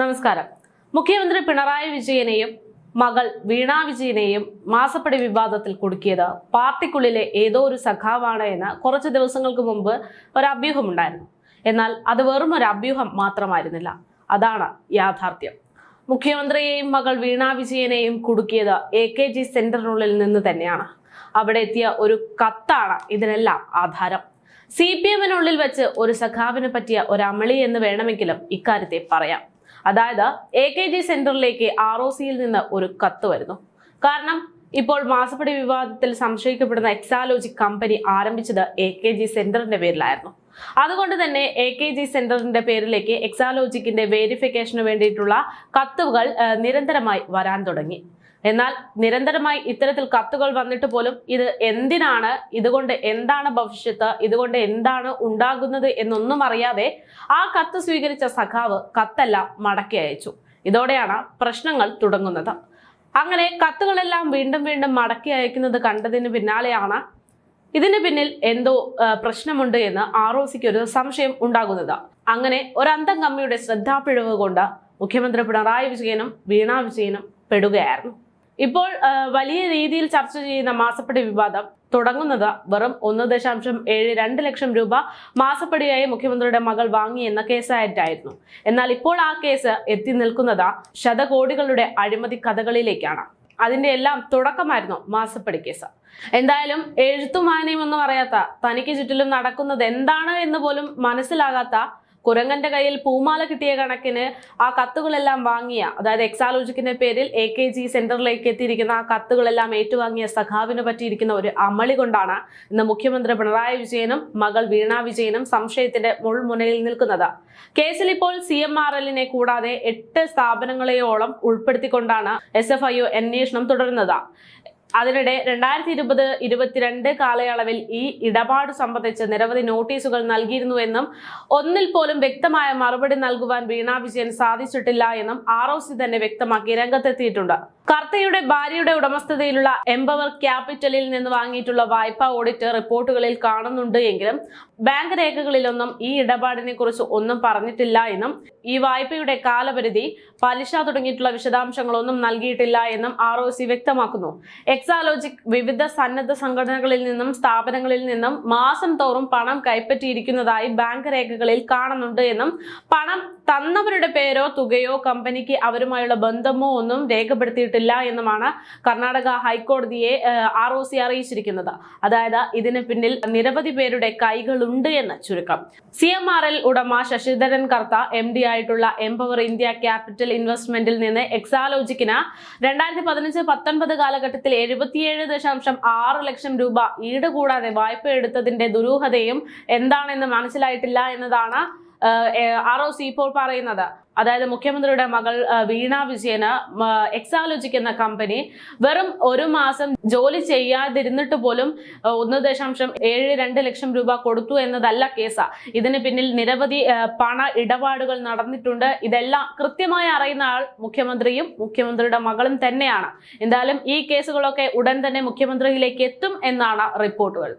നമസ്കാരം. മുഖ്യമന്ത്രി പിണറായി വിജയനെയും മകൾ വീണ വിജയനെയും മാസപ്പടി വിവാദത്തിൽ കുടുക്കിയത് പാർട്ടിക്കുള്ളിലെ ഏതോ ഒരു സഖാവാണ് എന്ന് കുറച്ച് ദിവസങ്ങൾക്ക് മുമ്പ് ഒരു അഭ്യൂഹം ഉണ്ടായിരുന്നു എന്നാൽ അത് വെറും ഒരു അഭ്യൂഹം മാത്രമായിരുന്നില്ല. അതാണ് യാഥാർത്ഥ്യം. മുഖ്യമന്ത്രിയെയും മകൾ വീണ വിജയനെയും കുടുക്കിയത് എ കെ ജി സെന്ററിനുള്ളിൽ നിന്ന് തന്നെയാണ്. അവിടെ എത്തിയ ഒരു കത്താണ് ഇതിനെല്ലാം ആധാരം. സി പി എമ്മിനുള്ളിൽ വെച്ച് ഒരു സഖാവിനെ പറ്റിയ ഒരു അമളി എന്ന് വേണമെങ്കിലും ഇക്കാര്യത്തെ പറയാം. അതായത് എ കെ ജി സെന്ററിലേക്ക് ആർ ഒ സിയിൽ നിന്ന് ഒരു കത്ത് വരുന്നു. കാരണം ഇപ്പോൾ മാസപ്പടി വിവാദത്തിൽ സംശയിക്കപ്പെടുന്ന എക്സാലോജി കമ്പനി ആരംഭിച്ചത് എ കെ ജി സെന്ററിന്റെ പേരിലായിരുന്നു. അതുകൊണ്ട് തന്നെ എ കെ ജി സെന്ററിന്റെ പേരിലേക്ക് എക്സാലോജിക്കിന്റെ വേരിഫിക്കേഷന് വേണ്ടിയിട്ടുള്ള കത്തുകൾ നിരന്തരമായി വരാൻ തുടങ്ങി. എന്നാൽ നിരന്തരമായി ഇത്തരത്തിൽ കത്തുകൾ വന്നിട്ട് പോലും ഇത് എന്തിനാണ് ഇതുകൊണ്ട് എന്താണ് ഭവിഷ്യത്ത് ഇതുകൊണ്ട് എന്താണ് ഉണ്ടാകുന്നത് എന്നൊന്നും അറിയാതെ ആ കത്ത് സ്വീകരിച്ച സഖാവ് കത്തെല്ലാം മടക്കി അയച്ചു. ഇതോടെയാണ് പ്രശ്നങ്ങൾ തുടങ്ങുന്നത്. അങ്ങനെ കത്തുകളെല്ലാം വീണ്ടും വീണ്ടും മടക്കി അയക്കുന്നത് കണ്ടതിന് പിന്നാലെയാണ് ഇതിന് പിന്നിൽ എന്തോ പ്രശ്നമുണ്ട് എന്ന് ആർ ഒ സിക്ക് ഒരു സംശയം ഉണ്ടാകുന്നത്. അങ്ങനെ ഒരു അന്തം കമ്മിയുടെ ശ്രദ്ധാപിഴവ് കൊണ്ട് മുഖ്യമന്ത്രി പിണറായി വിജയനും വീണ വിജയനും പെടുകയായിരുന്നു. ഇപ്പോൾ വലിയ രീതിയിൽ ചർച്ച ചെയ്യുന്ന മാസപ്പടി വിവാദം തുടങ്ങുന്നത് വെറും ഒന്ന് ദശാംശം ഏഴ് രണ്ട് ലക്ഷം രൂപ മാസപ്പടിയായി മുഖ്യമന്ത്രിയുടെ മകൾ വാങ്ങി എന്ന കേസായിട്ടായിരുന്നു എന്നാൽ ഇപ്പോൾ ആ കേസ് എത്തി നിൽക്കുന്നത് ശതകോടികളുടെ അഴിമതി കഥകളിലേക്കാണ്. അതിന്റെ എല്ലാം തുടക്കമായിരുന്നു മാസപ്പടി കേസ് എന്തായാലും എഴുത്തും വായനയും ഒന്നും അറിയാത്ത തനിക്ക് ചുറ്റിലും നടക്കുന്നത് എന്താണ് എന്ന് പോലും മനസ്സിലാകാത്ത കുരങ്ങന്റെ കയ്യിൽ പൂമാല കിട്ടിയ കണക്കിന് ആ കത്തുകളെല്ലാം വാങ്ങിയ അതായത് എക്സാലോജിക്കിന്റെ പേരിൽ എ കെ ജി സെന്ററിലേക്ക് എത്തിയിരിക്കുന്ന ആ കത്തുകളെല്ലാം ഏറ്റുവാങ്ങിയ സഖാവിന് പറ്റിയിരിക്കുന്ന ഒരു അമളി കൊണ്ടാണ് ഇന്ന് മുഖ്യമന്ത്രി പിണറായി വിജയനും മകൾ വീണ വിജയനും സംശയത്തിന്റെ മുൾമുനയിൽ നിൽക്കുന്നത്. കേസിൽ ഇപ്പോൾ സി എം ആർ എല്ലിനെ കൂടാതെ എട്ട് സ്ഥാപനങ്ങളെയോളം ഉൾപ്പെടുത്തിക്കൊണ്ടാണ് എസ് എഫ് ഐ ഒ അന്വേഷണം തുടരുന്നത്. അതിനിടെ രണ്ടായിരത്തി ഇരുപത് ഇരുപത്തിരണ്ട് കാലയളവിൽ ഈ ഇടപാട് സംബന്ധിച്ച് നിരവധി നോട്ടീസുകൾ നൽകിയിരുന്നുവെന്നും ഒന്നിൽ പോലും വ്യക്തമായ മറുപടി നൽകുവാൻ വീണ വിജയൻ സാധിച്ചിട്ടില്ല എന്നും ആർ ഒ സി തന്നെ വ്യക്തമാക്കി രംഗത്തെത്തിയിട്ടുണ്ട്. കർത്തയുടെ ഭാര്യയുടെ ഉടമസ്ഥതയിലുള്ള എംപവർ ക്യാപിറ്റലിൽ നിന്ന് വാങ്ങിയിട്ടുള്ള വായ്പാ ഓഡിറ്റ് റിപ്പോർട്ടുകളിൽ കാണുന്നുണ്ട് എങ്കിലും ബാങ്ക് രേഖകളിലൊന്നും ഈ ഇടപാടിനെ കുറിച്ച് ഒന്നും പറഞ്ഞിട്ടില്ല എന്നും ഈ വായ്പയുടെ കാലപരിധി പലിശ തുടങ്ങിയിട്ടുള്ള വിശദാംശങ്ങളൊന്നും നൽകിയിട്ടില്ല എന്നും ആർ വ്യക്തമാക്കുന്നു. എക്സാലോജിക് വിവിധ സന്നദ്ധ സംഘടനകളിൽ നിന്നും സ്ഥാപനങ്ങളിൽ നിന്നും മാസം തോറും പണം കൈപ്പറ്റിയിരിക്കുന്നതായി ബാങ്ക് രേഖകളിൽ കാണുന്നുണ്ട് എന്നും പണം തന്നവരുടെ പേരോ തുകയോ കമ്പനിക്ക് അവരുമായുള്ള ബന്ധമോ ഒന്നും രേഖപ്പെടുത്തിയിട്ടില്ല എന്നുമാണ് കർണാടക ഹൈക്കോടതിയെ ആർ ഒ സി അറിയിച്ചിരിക്കുന്നത്. അതായത് ഇതിന് പിന്നിൽ നിരവധി പേരുടെ കൈകളുണ്ട് എന്ന് ചുരുക്കം. സി എം ആർ എൽ ഉടമ ശശിധരൻ കർത്ത എം ഡി ആയിട്ടുള്ള എംപവർ ഇന്ത്യ ക്യാപിറ്റൽ ഇൻവെസ്റ്റ്മെന്റിൽ നിന്ന് എക്സാലോജിക്കിന് രണ്ടായിരത്തി പതിനഞ്ച് പത്തൊൻപത് കാലഘട്ടത്തിൽ എഴുപത്തിയേഴ് ദശാംശം ആറ് ലക്ഷം രൂപ ഈട് കൂടാതെ വായ്പ എടുത്തതിന്റെ ദുരൂഹതയും എന്താണെന്ന് മനസ്സിലായിട്ടില്ല എന്നതാണ് ആർ ഒ സി ഇപ്പോൾ പറയുന്നത്. അതായത് മുഖ്യമന്ത്രിയുടെ മകൾ വീണ വിജയന് എക്സാലോജിക് എന്ന കമ്പനി വെറും ഒരു മാസം ജോലി ചെയ്യാതിരുന്നിട്ട് പോലും ഒന്ന് ദശാംശം ഏഴ് രണ്ട് ലക്ഷം രൂപ കൊടുത്തു എന്നതല്ല കേസാ. ഇതിന് പിന്നിൽ നിരവധി പണ ഇടപാടുകൾ നടന്നിട്ടുണ്ട്. ഇതെല്ലാം കൃത്യമായി അറിയുന്ന ആൾ മുഖ്യമന്ത്രിയും മുഖ്യമന്ത്രിയുടെ മകളും തന്നെയാണ്. എന്തായാലും ഈ കേസുകളൊക്കെ ഉടൻ തന്നെ മുഖ്യമന്ത്രിയിലേക്ക് എത്തും എന്നാണ് റിപ്പോർട്ടുകൾ.